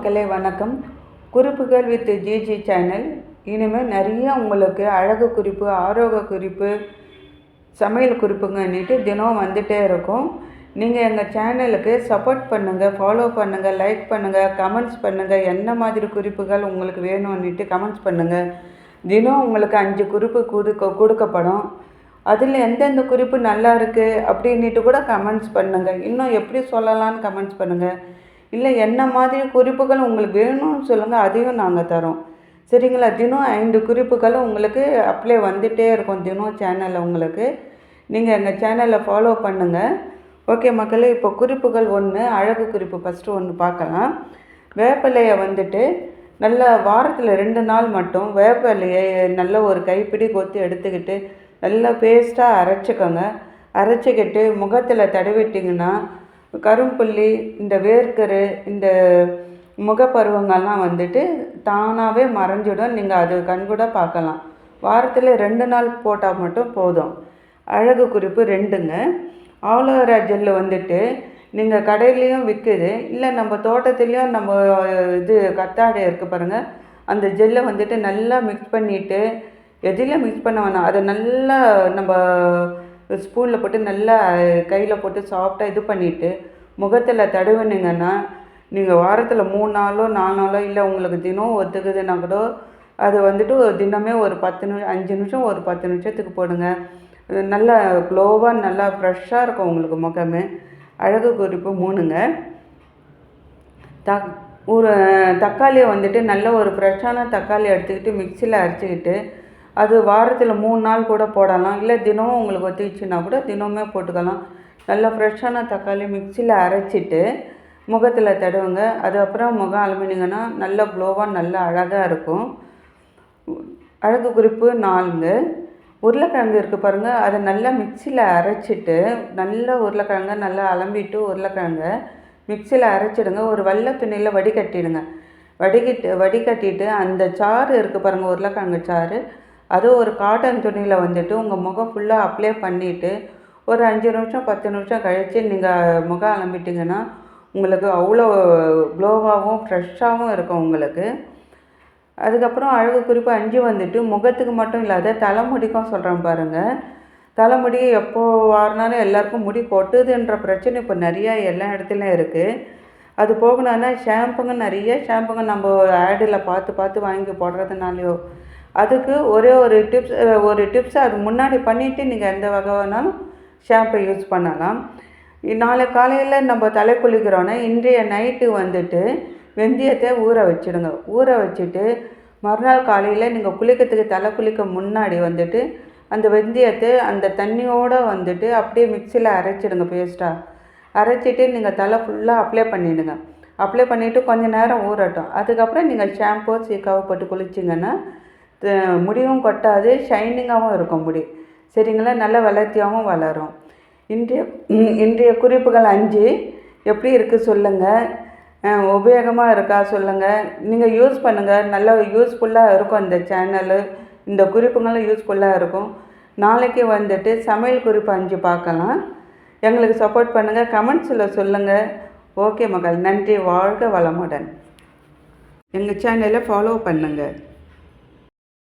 மக்களே வணக்கம். குறிப்புகள் வித் ஜிஜி சேனல் இனிமேல் நிறைய உங்களுக்கு அழகு குறிப்பு ஆரோக்கிய குறிப்பு சமையல் குறிப்புங்கன்னுட்டு தினம் வந்துகிட்டே இருக்கும். நீங்கள் எங்கள் சேனலுக்கு சப்போர்ட் பண்ணுங்கள் ஃபாலோ பண்ணுங்கள் லைக் பண்ணுங்கள் கமெண்ட்ஸ் பண்ணுங்கள் என்ன மாதிரி குறிப்புகள் உங்களுக்கு வேணும்னுட்டு கமெண்ட்ஸ் பண்ணுங்கள் தினம் உங்களுக்கு அஞ்சு குறிப்பு கொடுக்க கொடுக்கப்படும். அதில் எந்தெந்த குறிப்பு நல்லா இருக்குது அப்படின்ட்டு கூட கமெண்ட்ஸ் பண்ணுங்கள் இன்னும் எப்படி சொல்லலாம்னு கமெண்ட்ஸ் பண்ணுங்கள் இல்லை என்ன மாதிரி குறிப்புகள் உங்களுக்கு வேணும்னு சொல்லுங்கள் அதையும் நாங்கள் தரோம். சரிங்களா? தினம் ஐந்து குறிப்புகள் உங்களுக்கு அப்ளை வந்துகிட்டே இருக்கும் தினம் சேனலில் உங்களுக்கு. நீங்கள் எங்கள் சேனலை ஃபாலோ பண்ணுங்கள் ஓகே மக்களே இப்போ குறிப்புகள் ஒன்று அழகு குறிப்பு ஃபஸ்ட்டு ஒன்று பார்க்கலாம். வேப்பிலையை வந்துட்டு நல்ல வாரத்தில் ரெண்டு நாள் மட்டும் வேப்பிலையை நல்ல ஒரு கைப்பிடி கொத்தி எடுத்துக்கிட்டு நல்லா பேஸ்ட்டாக அரைச்சிக்கோங்க. அரைச்சிக்கிட்டு முகத்தில் தடவிட்டிங்கன்னா கரும்புள்ளி இந்த வேர்க்கரு இந்த முகப்பருவங்கள்லாம் வந்துட்டு தானாகவே மறைஞ்சிடும். நீங்கள் அது கண்கூட பார்க்கலாம். வாரத்தில் ரெண்டு நாள் போட்டால் மட்டும் போதும். அழகு குறிப்பு ரெண்டுங்க. ஆலோவேரா ஜெல்லு வந்துட்டு நீங்கள் கடையிலையும் விற்குது இல்லை நம்ம தோட்டத்துலேயும் நம்ம இது கத்தாடை இருக்குது பாருங்கள் அந்த ஜெல்லை வந்துட்டு நல்லா மிக்ஸ் பண்ணிவிட்டு எதிலையும் மிக்ஸ் பண்ண வேணாம். அதை நல்லா நம்ம ஸ்பூனில் போட்டு நல்லா கையில் போட்டு சாஃப்டாக இது பண்ணிவிட்டு முகத்தில் தடவுனீங்கன்னா நீங்கள் வாரத்தில் மூணு நாளோ நாலு நாளோ இல்லை உங்களுக்கு தினம் ஒத்துக்குதுன்னா கூட அது வந்துட்டு ஒரு தினமே ஒரு பத்து நிமிஷம் அஞ்சு நிமிஷம் ஒரு பத்து நிமிஷத்துக்கு போடுங்க. நல்லா க்ளோவாக நல்லா ஃப்ரெஷ்ஷாக இருக்கும் உங்களுக்கு முகமே. அழகு குறிப்பு மூணுங்க. தக் ஒரு தக்காளியை வந்துட்டு நல்ல ஒரு ஃப்ரெஷ்ஷான தக்காளி எடுத்துக்கிட்டு மிக்சியில் அரைச்சிக்கிட்டு அது வாரத்தில் மூணு நாள் கூட போடலாம். இல்லை தினமும் உங்களுக்கு ஒத்திச்சுன்னா கூட தினமுமே போட்டுக்கலாம். நல்லா ஃப்ரெஷ்ஷான தக்காளி மிக்சியில் அரைச்சிட்டு முகத்தில் தடவுங்க. அதுக்கப்புறம் முகம் அலுமினிங்கன்னா நல்லா க்ளோவாக நல்லா அழகாக இருக்கும். அழகு குறிப்பு நாலுங்க உருளைக்கிழங்கு இருக்குது பாருங்கள் அதை நல்லா மிக்சியில் அரைச்சிட்டு நல்லா உருளைக்கிழங்க நல்லா அலம்பிட்டு உருளைக்கிழங்க மிக்சியில் அரைச்சிடுங்க. ஒரு வெள்ளை துணியில் வடிகட்டிடுங்க. வடிகட்டு வடிகட்டிட்டு அந்த சாறு இருக்குது பாருங்கள் உருளைக்கிழங்கு சாறு. அதுவும் ஒரு காட்டன் துணியில் வந்துட்டு உங்கள் முகம் ஃபுல்லாக அப்ளை பண்ணிவிட்டு ஒரு அஞ்சு நிமிஷம் பத்து நிமிஷம் கழித்து நீங்கள் முகம் அலம்பிட்டிங்கன்னா உங்களுக்கு அவ்வளோ க்ளோவாகவும் ஃப்ரெஷ்ஷாகவும் இருக்கும் உங்களுக்கு. அதுக்கப்புறம் அழகு குறிப்பு அஞ்சு வந்துட்டு முகத்துக்கு மட்டும் இல்லாத தலைமுடிக்கும் சொல்கிறேன் பாருங்கள் தலைமுடி எப்போ வாரினாலும் எல்லாருக்கும் முடி கொட்டுதுன்ற பிரச்சனை இப்போ நிறையா எல்லா இடத்துலையும் இருக்குது அது போகணுன்னா ஷாம்புங்க நிறைய ஷாம்புங்க நம்ம ஆடில் பார்த்து பார்த்து வாங்கி போடுறதுனாலையோ அதுக்கு ஒரே ஒரு டிப்ஸ் ஒரு டிப்ஸ் அது முன்னாடி பண்ணிவிட்டு நீங்கள் எந்த வகை வேணாலும் ஷாம்பை யூஸ் பண்ணலாம். நாளை காலையில் நம்ம தலை குளிக்கிறோன்னா இன்றைய நைட்டு வந்துட்டு வெந்தயத்தை ஊற வச்சிடுங்க. ஊற வச்சுட்டு மறுநாள் காலையில் நீங்கள் குளிக்கிறதுக்கு தலை குளிக்க முன்னாடி வந்துட்டு அந்த வெந்தயத்தை அந்த தண்ணியோடு வந்துட்டு அப்படியே மிக்சியில் அரைச்சிடுங்க பேஸ்ட்டாக அரைச்சிட்டு நீங்கள் தலை ஃபுல்லாக அப்ளை பண்ணிவிடுங்க அப்ளை பண்ணிவிட்டு கொஞ்சம் நேரம் ஊறட்டும். அதுக்கப்புறம் நீங்கள் ஷாம்பு சீக்காவை போட்டு குளிச்சிங்கன்னா முடியும் கொட்டாது ஷைனிங்காகவும் இருக்கும் முடி. சரிங்களா? நல்ல வளர்த்தியாகவும் வளரும். இன்றைய இன்றைய குறிப்புகள் அஞ்சு. எப்படி இருக்குது சொல்லுங்கள் உபயோகமாக இருக்கா சொல்லுங்கள் நீங்கள் யூஸ் பண்ணுங்கள் நல்லா யூஸ்ஃபுல்லாக இருக்கும் இந்த சேனலு இந்த குறிப்புங்களும் யூஸ்ஃபுல்லாக இருக்கும். நாளைக்கு வந்துட்டு சமையல் குறிப்பு அஞ்சு பார்க்கலாம். எங்களுக்கு சப்போர்ட் பண்ணுங்கள் கமெண்ட்ஸில் சொல்லுங்கள் ஓகே மகள் நன்றி. வாழ்க வளமுடன். எங்கள் சேனலை ஃபாலோ பண்ணுங்கள்